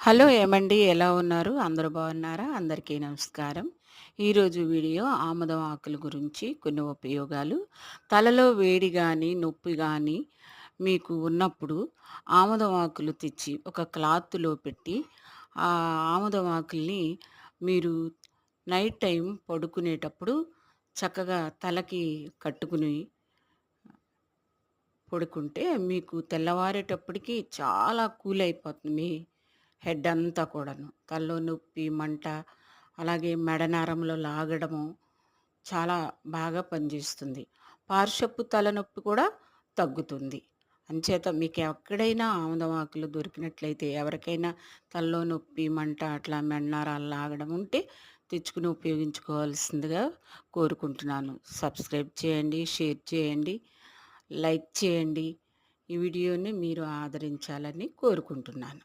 Hello ఏమండి? ఎలా ఉన్నారు? అందరూ బాగున్నారా? అందరికీ నమస్కారం. ఈరోజు వీడియో ఆముదం ఆకుల గురించి కొన్ని ఉపయోగాలు. తలలో వేడి కానీ నొప్పి కానీ మీకు ఉన్నప్పుడు ఆముదం ఆకులు తెచ్చి ఒక క్లాత్లో పెట్టి ఆ ఆముదం ఆకుల్ని మీరు నైట్ టైం పడుకునేటప్పుడు చక్కగా తలకి కట్టుకుని పడుకుంటే మీకు తెల్లవారేటప్పటికి చాలా కూల్ అయిపోతుంది మీ హెడ్ అంతా కూడాను. తలలో నొప్పి మంట అలాగే మెడనారంలో లాగడము చాలా బాగా పనిచేస్తుంది. పార్శ్వపు తలనొప్పి కూడా తగ్గుతుంది. అంచేత మీకు ఎక్కడైనా ఆముదం ఆకులు దొరికినట్లయితే ఎవరికైనా తలలో నొప్పి మంట అట్లా మెడనారాలు లాగడం ఉంటే తెచ్చుకుని ఉపయోగించుకోవాల్సిందిగా కోరుకుంటున్నాను. సబ్స్క్రైబ్ చేయండి షేర్ చేయండి లైక్ చేయండి. ఈ వీడియోని మీరు ఆదరించాలని కోరుకుంటున్నాను.